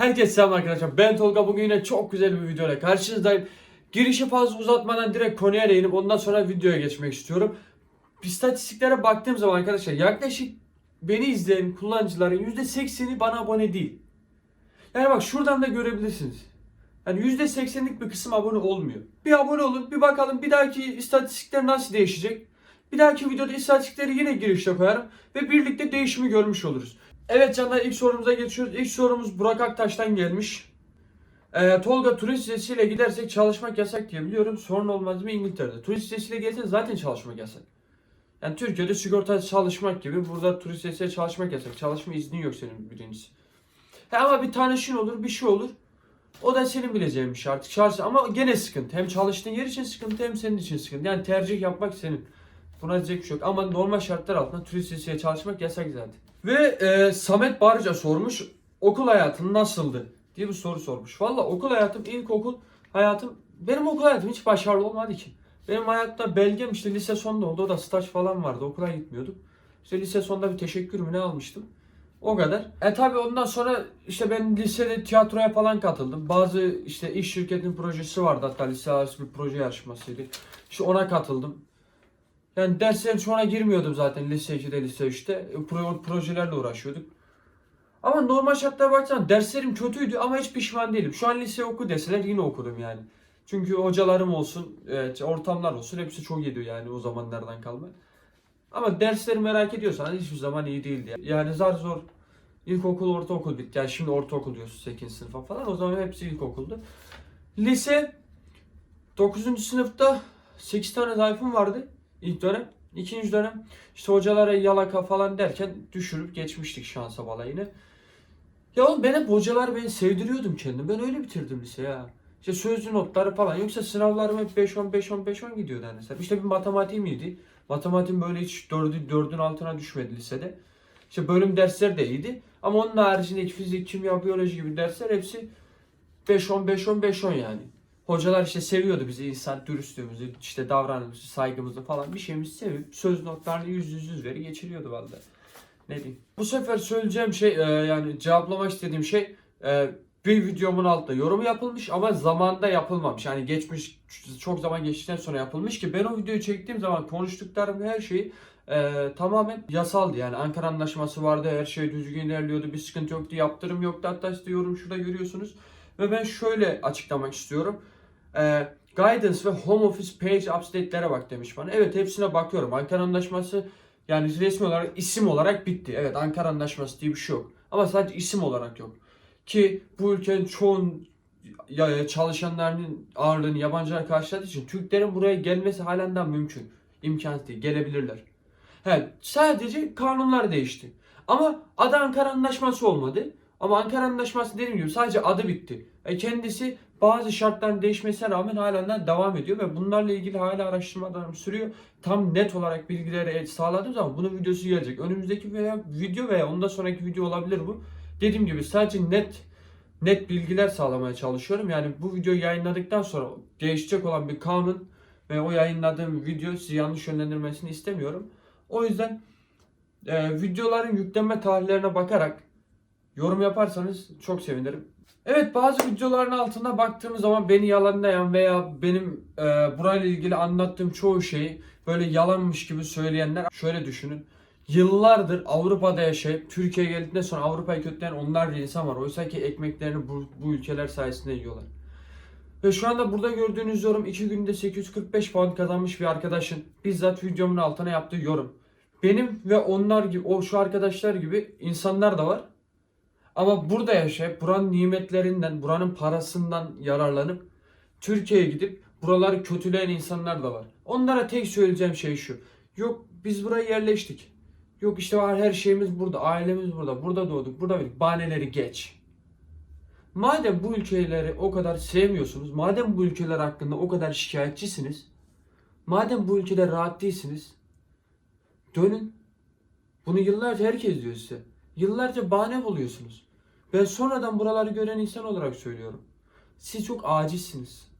Herkese selam arkadaşlar. Ben Tolga. Bugün yine çok güzel bir videoyla karşınızdayım. Girişi fazla uzatmadan direkt konuya değinip ondan sonra videoya geçmek istiyorum. İstatistiklere baktığım zaman arkadaşlar yaklaşık beni izleyen kullanıcıların %80'i bana abone değil. Yani bak şuradan da görebilirsiniz. Yani %80'lik bir kısım abone olmuyor. Bir abone olun, bir bakalım bir dahaki istatistikler nasıl değişecek. Bir dahaki videoda istatistikleri yine girişte koyarım ve birlikte değişimi görmüş oluruz. Evet canlar ilk sorumuza geçiyoruz. İlk sorumuz Burak Aktaş'tan gelmiş. Ee, Tolga turist vizesiyle gidersek çalışmak yasak diye biliyorum. Sorun olmaz mı İngiltere'de? Turist vizesiyle gelsen zaten çalışmak yasak. Yani Türkiye'de sigorta çalışmak gibi burada turist vizesiyle çalışmak yasak. Çalışma izni yok senin birincisi. He ama bir tanışın olur bir şey olur. O da senin bileceğin bir şey artık. Şahsen ama gene sıkıntı. Hem çalıştığın yer için sıkıntı hem senin için sıkıntı. Yani tercih yapmak senin. Buna diyecek bir şey yok. Ama normal şartlar altında turist vizesiyle çalışmak yasak zaten. Ve e, Samet Barca sormuş. Okul hayatın nasıldı? diye bir soru sormuş. Valla okul hayatım, ilkokul hayatım, benim okul hayatım hiç başarılı olmadı ki. Benim hayatta belgem işte lise sonunda oldu. O da staj falan vardı. Okula gitmiyordum. İşte lise sonunda bir teşekkür mü ne almıştım. O kadar. E tabi ondan sonra işte ben lisede tiyatroya falan katıldım. Bazı işte iş şirketinin projesi vardı hatta lise arası bir proje yarışmasıydı. İşte ona katıldım. Yani derslerin çoğuna girmiyordum zaten lise 2'de lise 3'te. Pro, projelerle uğraşıyorduk. Ama normal şartlara baksan derslerim kötüydü ama hiç pişman değilim. Şu an lise oku deseler yine okurum yani. Çünkü hocalarım olsun, evet, ortamlar olsun hepsi çok iyiydi yani o zamanlardan kalma. Ama dersleri merak ediyorsan hiçbir zaman iyi değildi. Yani, yani zar zor ilkokul, ortaokul bitti. Yani şimdi ortaokul diyorsun 8. sınıfa falan. O zaman hepsi ilkokuldu. Lise 9. sınıfta 8 tane zayıfım vardı ilk dönem. İkinci dönem işte hocalara yalaka falan derken düşürüp geçmiştik şansa balayını. Ya oğlum ben hep hocalar beni sevdiriyordum kendim. Ben öyle bitirdim lise ya. İşte sözlü notları falan. Yoksa sınavlarım hep 5-10 5-10 5-10 gidiyordu yani. İşte bir matematiğim iyiydi. Matematiğim böyle hiç 4'ü 4'ün altına düşmedi lisede. İşte bölüm dersleri de iyiydi. Ama onun haricindeki fizik, kimya, biyoloji gibi dersler hepsi 5-10 5-10 5-10 yani. Hocalar işte seviyordu bizi insan dürüstlüğümüzü, işte davranışımızı, saygımızı falan bir şeyimizi sevip söz notlarını yüz yüz yüz veri geçiriyordu vallahi. Ne diyeyim. Bu sefer söyleyeceğim şey e, yani cevaplamak istediğim şey e, bir videomun altında yorum yapılmış ama zamanda yapılmamış. Yani geçmiş çok zaman geçtikten sonra yapılmış ki ben o videoyu çektiğim zaman konuştuklarım her şeyi e, tamamen yasaldı. Yani Ankara Anlaşması vardı, her şey düzgün ilerliyordu, bir sıkıntı yoktu, yaptırım yoktu. Hatta işte yorum şurada görüyorsunuz. Ve ben şöyle açıklamak istiyorum. E, guidance ve Home Office page update'lere bak demiş bana. Evet hepsine bakıyorum. Ankara Anlaşması yani resmi olarak isim olarak bitti. Evet Ankara Anlaşması diye bir şey yok. Ama sadece isim olarak yok. Ki bu ülkenin çoğun çalışanlarının ağırlığını yabancılar karşıladığı için Türklerin buraya gelmesi halen daha mümkün. İmkansız değil. Gelebilirler. Evet, sadece kanunlar değişti. Ama adı Ankara Anlaşması olmadı. Ama Ankara Anlaşması dediğim gibi sadece adı bitti. E kendisi bazı şartların değişmesine rağmen halen devam ediyor ve bunlarla ilgili hala araştırmalarım sürüyor. Tam net olarak bilgileri sağladığım zaman bunun videosu gelecek. Önümüzdeki veya video veya ondan sonraki video olabilir bu. Dediğim gibi sadece net net bilgiler sağlamaya çalışıyorum. Yani bu videoyu yayınladıktan sonra değişecek olan bir kanun ve o yayınladığım video sizi yanlış yönlendirmesini istemiyorum. O yüzden e, videoların yüklenme tarihlerine bakarak yorum yaparsanız çok sevinirim. Evet bazı videoların altına baktığımız zaman beni yalanlayan veya benim e, burayla ilgili anlattığım çoğu şeyi böyle yalanmış gibi söyleyenler şöyle düşünün. Yıllardır Avrupa'da yaşayıp Türkiye'ye geldikten sonra Avrupa'yı kötüleyen onlarca insan var. Oysa ki ekmeklerini bu, bu ülkeler sayesinde yiyorlar. Ve şu anda burada gördüğünüz yorum 2 günde 845 puan kazanmış bir arkadaşın bizzat videomun altına yaptığı yorum. Benim ve onlar gibi o şu arkadaşlar gibi insanlar da var. Ama burada yaşayıp buranın nimetlerinden, buranın parasından yararlanıp Türkiye'ye gidip buraları kötüleyen insanlar da var. Onlara tek söyleyeceğim şey şu. Yok biz buraya yerleştik. Yok işte var her şeyimiz burada, ailemiz burada, burada doğduk, burada büyüdük. Bahaneleri geç. Madem bu ülkeleri o kadar sevmiyorsunuz, madem bu ülkeler hakkında o kadar şikayetçisiniz, madem bu ülkede rahat değilsiniz, dönün. Bunu yıllarca herkes diyor size. Yıllarca bahane buluyorsunuz. Ben sonradan buraları gören insan olarak söylüyorum. Siz çok acizsiniz.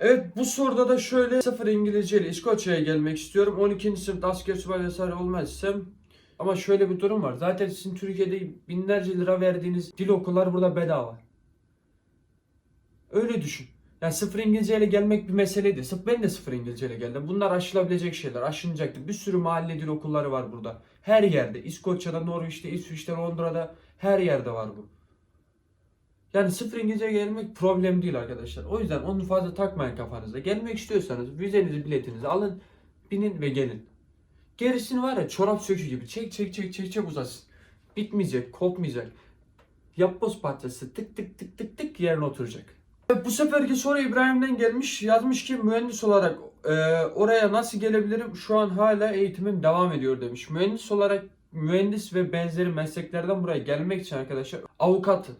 Evet bu soruda da şöyle sıfır İngilizce ile İskoçya'ya gelmek istiyorum. 12. sınıfta asker subay vesaire olmazsam ama şöyle bir durum var. Zaten sizin Türkiye'de binlerce lira verdiğiniz dil okullar burada bedava. Öyle düşün. Yani sıfır İngilizceyle gelmek bir meseleydi. Ben de sıfır İngilizceyle geldim. Bunlar aşılabilecek şeyler. Aşınacaktır. Bir sürü mahalle dil okulları var burada. Her yerde. İskoçya'da, Norveç'te, İsviçre'de, Londra'da her yerde var bu. Yani sıfır İngilizce gelmek problem değil arkadaşlar. O yüzden onu fazla takmayın kafanıza. Gelmek istiyorsanız vizenizi, biletinizi alın, binin ve gelin. Gerisini var ya çorap sökü gibi çek çek çek çek çek uzasın. Bitmeyecek, kopmayacak. Yapboz parçası tık tık tık tık tık yerine oturacak. Ve Bu seferki soru İbrahim'den gelmiş. Yazmış ki mühendis olarak e, oraya nasıl gelebilirim? Şu an hala eğitimim devam ediyor demiş. Mühendis olarak mühendis ve benzeri mesleklerden buraya gelmek için arkadaşlar avukat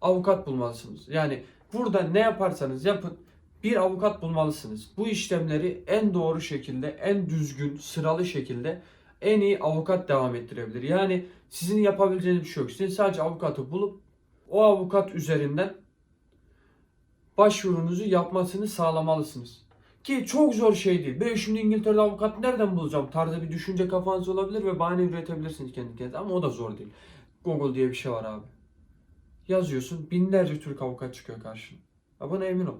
avukat bulmalısınız. Yani burada ne yaparsanız yapın bir avukat bulmalısınız. Bu işlemleri en doğru şekilde, en düzgün, sıralı şekilde en iyi avukat devam ettirebilir. Yani sizin yapabileceğiniz bir şey yok. Sizin sadece avukatı bulup o avukat üzerinden başvurunuzu yapmasını sağlamalısınız. Ki çok zor şey değil. Ben şimdi İngiltere'de avukat nereden bulacağım tarzı bir düşünce kafanızda olabilir ve bahane üretebilirsiniz kendi kendinize ama o da zor değil. Google diye bir şey var abi. Yazıyorsun binlerce Türk avukat çıkıyor karşına. Ya buna emin ol.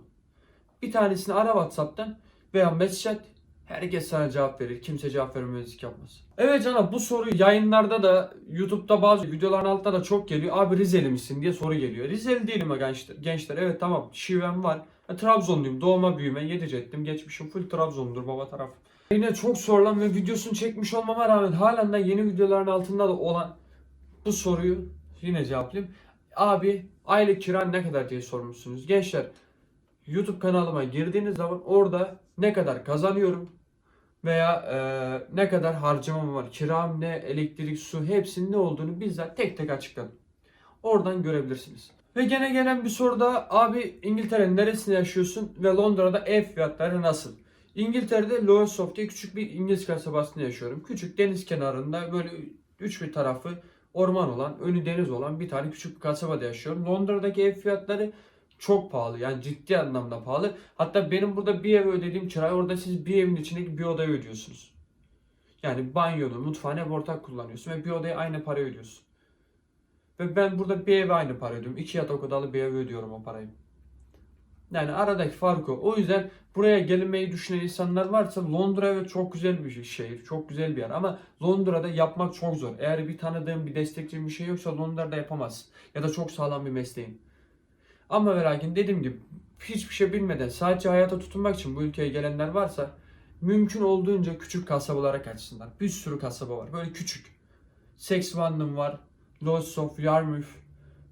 Bir tanesini ara Whatsapp'tan veya mesaj at. Herkes sana cevap verir. Kimse cevap vermemezlik yapmaz. Evet canım bu soru yayınlarda da YouTube'da bazı videoların altında da çok geliyor. Abi Rizeli misin diye soru geliyor. Rizeli değilim gençler. Gençler evet tamam şivem var. Ha, Trabzonluyum. Doğma büyüme. Yedicettim. Geçmişim full Trabzon'dur baba taraf. Yine çok sorulan ve videosunu çekmiş olmama rağmen halen de yeni videoların altında da olan bu soruyu yine cevaplayayım. Abi aylık kira ne kadar diye sormuşsunuz. Gençler YouTube kanalıma girdiğiniz zaman orada ne kadar kazanıyorum veya e, ne kadar harcamam var, kiram ne, elektrik, su hepsinin ne olduğunu bizzat tek tek açıkladım. Oradan görebilirsiniz. Ve gene gelen bir soru da abi İngiltere'nin neresinde yaşıyorsun ve Londra'da ev fiyatları nasıl? İngiltere'de Lowestoft diye küçük bir İngiliz kasabasında yaşıyorum. Küçük deniz kenarında böyle üç bir tarafı orman olan, önü deniz olan bir tane küçük bir kasabada yaşıyorum. Londra'daki ev fiyatları çok pahalı. Yani ciddi anlamda pahalı. Hatta benim burada bir ev ödediğim kirayı orada siz bir evin içindeki bir odayı ödüyorsunuz. Yani banyonu, mutfağını hep ortak kullanıyorsun ve bir odaya aynı para ödüyorsun. Ve ben burada bir eve aynı para ödüyorum. İki yatak odalı bir eve ödüyorum o parayı. Yani aradaki fark o. O yüzden buraya gelmeyi düşünen insanlar varsa Londra evet çok güzel bir şehir. Çok güzel bir yer ama Londra'da yapmak çok zor. Eğer bir tanıdığın, bir destekçin bir şey yoksa Londra'da yapamazsın. Ya da çok sağlam bir mesleğin. Ama ve lakin dediğim gibi hiçbir şey bilmeden sadece hayata tutunmak için bu ülkeye gelenler varsa mümkün olduğunca küçük kasabalara kaçsınlar. Bir sürü kasaba var. Böyle küçük. Sexwand'ın var. Lowestoft, Yarmouth.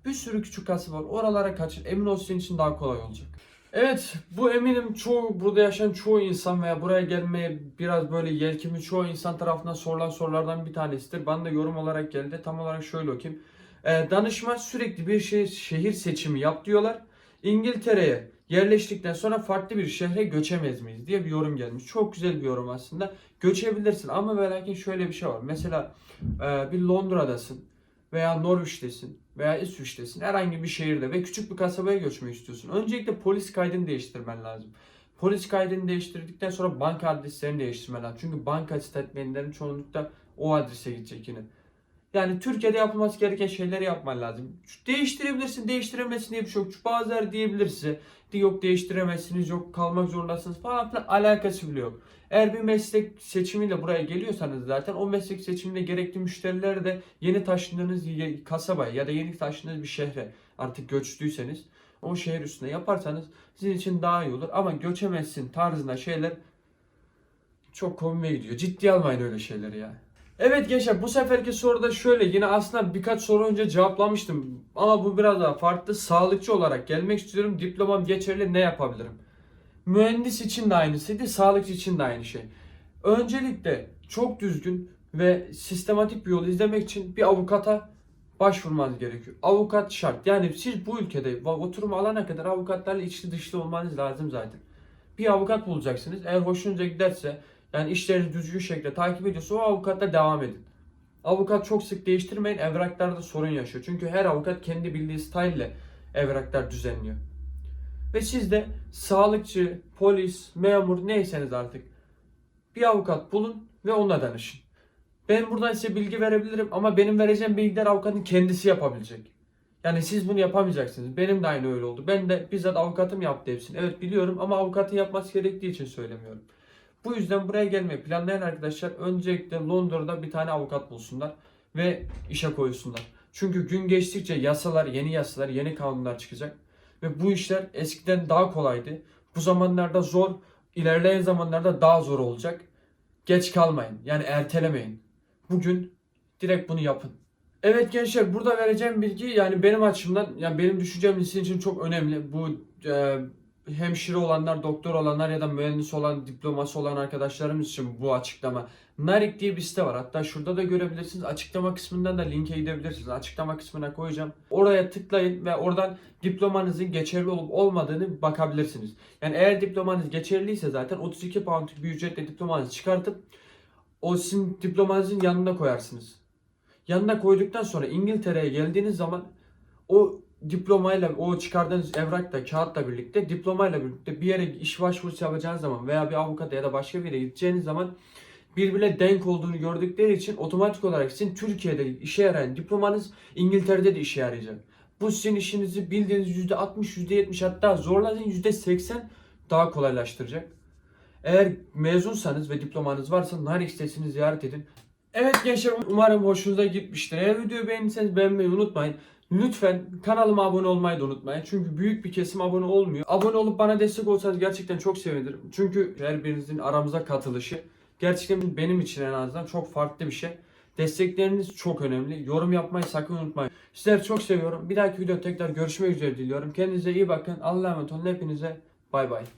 Bir sürü küçük kasaba var. Oralara kaçın. Emin ol senin için daha kolay olacak. Evet bu eminim çoğu burada yaşayan çoğu insan veya buraya gelmeye biraz böyle yelkimi çoğu insan tarafından sorulan sorulardan bir tanesidir. Bana da yorum olarak geldi. Tam olarak şöyle okuyayım. Ee, danışman sürekli bir şey, şehir seçimi yap diyorlar. İngiltere'ye yerleştikten sonra farklı bir şehre göçemez miyiz diye bir yorum gelmiş. Çok güzel bir yorum aslında. Göçebilirsin ama ve lakin şöyle bir şey var. Mesela e, bir Londra'dasın veya Norwich'tesin veya İsviçre'desin herhangi bir şehirde ve küçük bir kasabaya göçmek istiyorsun. Öncelikle polis kaydını değiştirmen lazım. Polis kaydını değiştirdikten sonra banka adreslerini değiştirmen lazım. Çünkü banka statementlerin çoğunlukla o adrese gidecek yine. Yani Türkiye'de yapılması gereken şeyleri yapman lazım. Değiştirebilirsin, değiştiremezsin diye bir şey yok. Bazıları diyebilir size. Yok değiştiremezsiniz, yok kalmak zorundasınız falan filan alakası bile yok. Eğer bir meslek seçimiyle buraya geliyorsanız zaten o meslek seçiminde gerekli müşterileri de yeni taşındığınız kasabaya ya da yeni taşındığınız bir şehre artık göçtüyseniz o şehir üstüne yaparsanız sizin için daha iyi olur. Ama göçemezsin tarzında şeyler çok komime gidiyor. Ciddiye almayın öyle şeyleri yani. Evet gençler bu seferki soruda şöyle yine aslında birkaç soru önce cevaplamıştım ama bu biraz daha farklı. Sağlıkçı olarak gelmek istiyorum. Diplomam geçerli ne yapabilirim? Mühendis için de aynısıydı, sağlıkçı için de aynı şey. Öncelikle çok düzgün ve sistematik bir yol izlemek için bir avukata başvurmanız gerekiyor. Avukat şart. Yani siz bu ülkede oturum alana kadar avukatlarla içli dışlı olmanız lazım zaten. Bir avukat bulacaksınız. Eğer hoşunuza giderse yani işlerinizi düzgün şekilde takip ediyorsa o avukatla devam edin. Avukat çok sık değiştirmeyin. Evraklarda sorun yaşıyor. Çünkü her avukat kendi bildiği style ile evraklar düzenliyor. Ve siz de sağlıkçı, polis, memur neyseniz artık bir avukat bulun ve onunla danışın. Ben buradan size bilgi verebilirim ama benim vereceğim bilgiler avukatın kendisi yapabilecek. Yani siz bunu yapamayacaksınız. Benim de aynı öyle oldu. Ben de bizzat avukatım yaptı hepsini. Evet biliyorum ama avukatın yapması gerektiği için söylemiyorum. Bu yüzden buraya gelmeyi planlayan arkadaşlar öncelikle Londra'da bir tane avukat bulsunlar ve işe koysunlar. Çünkü gün geçtikçe yasalar, yeni yasalar, yeni kanunlar çıkacak. Ve bu işler eskiden daha kolaydı. Bu zamanlarda zor, ilerleyen zamanlarda daha zor olacak. Geç kalmayın. Yani ertelemeyin. Bugün direkt bunu yapın. Evet gençler burada vereceğim bilgi yani benim açımdan yani benim düşüncem sizin için çok önemli. Bu e, hemşire olanlar, doktor olanlar ya da mühendis olan, diploması olan arkadaşlarımız için bu açıklama. Narik diye bir site var. Hatta şurada da görebilirsiniz. Açıklama kısmından da linke gidebilirsiniz. Açıklama kısmına koyacağım. Oraya tıklayın ve oradan diplomanızın geçerli olup olmadığını bakabilirsiniz. Yani eğer diplomanız geçerliyse zaten 32 pound bir ücretle diplomanızı çıkartıp o sizin diplomanızın yanına koyarsınız. Yanına koyduktan sonra İngiltere'ye geldiğiniz zaman o diplomayla o çıkardığınız evrakla kağıtla birlikte diplomayla birlikte bir yere iş başvurusu yapacağınız zaman veya bir avukata ya da başka bir yere gideceğiniz zaman birbirine denk olduğunu gördükleri için otomatik olarak sizin Türkiye'de işe yarayan diplomanız İngiltere'de de işe yarayacak. Bu sizin işinizi bildiğiniz %60, %70 hatta zorladığın %80 daha kolaylaştıracak. Eğer mezunsanız ve diplomanız varsa Narik sitesini ziyaret edin. Evet gençler umarım hoşunuza gitmiştir. Eğer videoyu beğendiyseniz beğenmeyi unutmayın. Lütfen kanalıma abone olmayı da unutmayın. Çünkü büyük bir kesim abone olmuyor. Abone olup bana destek olsanız gerçekten çok sevinirim. Çünkü her birinizin aramıza katılışı gerçekten benim için en azından çok farklı bir şey. Destekleriniz çok önemli. Yorum yapmayı sakın unutmayın. Sizleri çok seviyorum. Bir dahaki video tekrar görüşmek üzere diliyorum. Kendinize iyi bakın. Allah'a emanet olun. Hepinize bay bay.